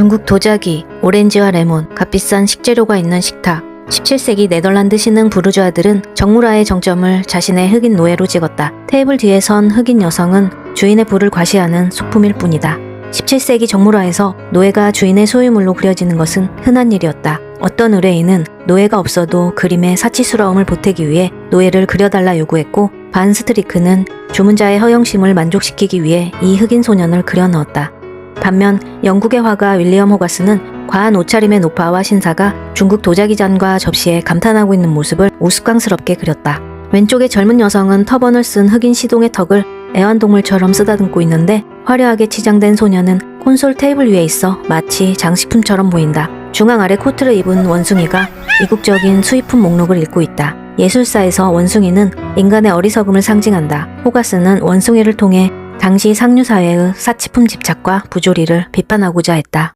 중국 도자기, 오렌지와 레몬, 값비싼 식재료가 있는 식탁. 17세기 네덜란드 신흥 부르주아들은 정무라의 정점을 자신의 흑인 노예로 찍었다. 테이블 뒤에 선 흑인 여성은 주인의 부를 과시하는 소품일 뿐이다. 17세기 정무라에서 노예가 주인의 소유물로 그려지는 것은 흔한 일이었다. 어떤 의뢰인은 노예가 없어도 그림의 사치스러움을 보태기 위해 노예를 그려달라 요구했고 반 스트리크는 주문자의 허영심을 만족시키기 위해 이 흑인 소년을 그려 넣었다. 반면 영국의 화가 윌리엄 호가스는 과한 옷차림의 노파와 신사가 중국 도자기잔과 접시에 감탄하고 있는 모습을 우스꽝스럽게 그렸다. 왼쪽의 젊은 여성은 터번을 쓴 흑인 시동의 턱을 애완동물처럼 쓰다듬고 있는데 화려하게 치장된 소녀는 콘솔 테이블 위에 있어 마치 장식품처럼 보인다. 중앙 아래 코트를 입은 원숭이가 이국적인 수입품 목록을 읽고 있다. 예술사에서 원숭이는 인간의 어리석음을 상징한다. 호가스는 원숭이를 통해 당시 상류사회의 사치품 집착과 부조리를 비판하고자 했다.